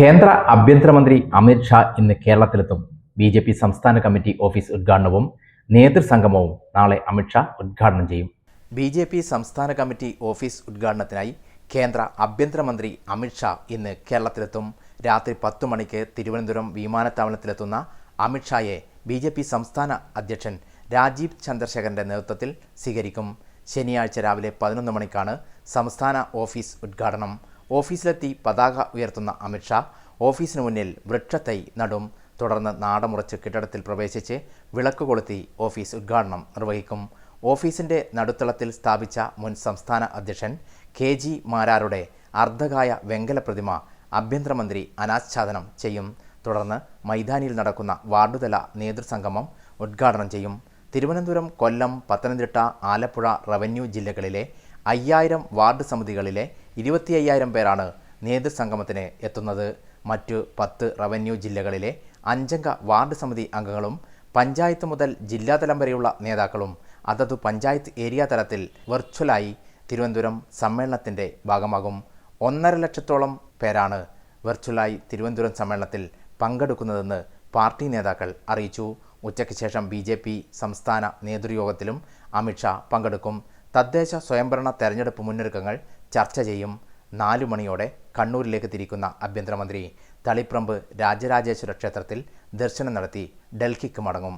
കേന്ദ്ര ആഭ്യന്തരമന്ത്രി അമിത് ഷാ ഇന്ന് കേരളത്തിലെത്തും. ബി ജെ പി സംസ്ഥാന കമ്മിറ്റി ഓഫീസ് ഉദ്ഘാടനവും നേതൃസംഗമവും നാളെ അമിത് ഷാ ഉദ്ഘാടനം ചെയ്യും. ബി ജെ പി സംസ്ഥാന കമ്മിറ്റി ഓഫീസ് ഉദ്ഘാടനത്തിനായി കേന്ദ്ര ആഭ്യന്തരമന്ത്രി അമിത് ഷാ ഇന്ന് കേരളത്തിലെത്തും. രാത്രി പത്തു മണിക്ക് തിരുവനന്തപുരം വിമാനത്താവളത്തിലെത്തുന്ന അമിത് ഷായെ ബി ജെ പി സംസ്ഥാന അധ്യക്ഷൻ രാജീവ് ചന്ദ്രശേഖരന്റെ നേതൃത്വത്തിൽ സ്വീകരിക്കും. ശനിയാഴ്ച രാവിലെ പതിനൊന്ന് മണിക്കാണ് സംസ്ഥാന ഓഫീസ് ഉദ്ഘാടനം. ഓഫീസിലെത്തി പതാക ഉയർത്തുന്ന അമിത്ഷാ ഓഫീസിന് മുന്നിൽ വൃക്ഷത്തൈ നടും തുടർന്ന് നാടമുറച്ച് കെട്ടിടത്തിൽ പ്രവേശിച്ച് വിളക്ക് കൊളുത്തി ഓഫീസ് ഉദ്ഘാടനം നിർവഹിക്കും. ഓഫീസിന്റെ നടുത്തളത്തിൽ സ്ഥാപിച്ച മുൻ സംസ്ഥാന അധ്യക്ഷൻ കെ ജി മാരാരുടെ അർദ്ധകായ വെങ്കല പ്രതിമ ആഭ്യന്തരമന്ത്രി അനാച്ഛാദനം ചെയ്യും. തുടർന്ന് മൈതാനിയിൽ നടക്കുന്ന വാർഡുതല നേതൃസംഗമം ഉദ്ഘാടനം ചെയ്യും. തിരുവനന്തപുരം കൊല്ലം പത്തനംതിട്ട ആലപ്പുഴ റവന്യൂ ജില്ലകളിലെ അയ്യായിരം വാർഡ് സമിതികളിലെ ഇരുപത്തി അയ്യായിരം പേരാണ് നേതൃസംഗമത്തിന് എത്തുന്നത്. മറ്റു പത്ത് റവന്യൂ ജില്ലകളിലെ അഞ്ചംഗ വാർഡ് സമിതി അംഗങ്ങളും പഞ്ചായത്ത് മുതൽ ജില്ലാതലം വരെയുള്ള നേതാക്കളും അതതു പഞ്ചായത്ത് ഏരിയ തലത്തിൽ വെർച്വലായി തിരുവനന്തപുരം സമ്മേളനത്തിന്റെ ഭാഗമാകും. ഒന്നര ലക്ഷത്തോളം പേരാണ് വെർച്വലായി തിരുവനന്തപുരം സമ്മേളനത്തിൽ പങ്കെടുക്കുന്നതെന്ന് പാർട്ടി നേതാക്കൾ അറിയിച്ചു. ഉച്ചയ്ക്ക് ശേഷം ബി സംസ്ഥാന നേതൃയോഗത്തിലും അമിത്ഷാ പങ്കെടുക്കും. തദ്ദേശ സ്വയംഭരണ തെരഞ്ഞെടുപ്പ് മുന്നൊരുക്കങ്ങൾ ചർച്ച ചെയ്യും. നാലു മണിയോടെ കണ്ണൂരിലേക്ക് തിരിക്കുന്ന ആഭ്യന്തരമന്ത്രി തളിപ്രമ്പ് രാജരാജേശ്വര ക്ഷേത്രത്തിൽ ദർശനം നടത്തി ഡൽഹിക്ക് മടങ്ങും.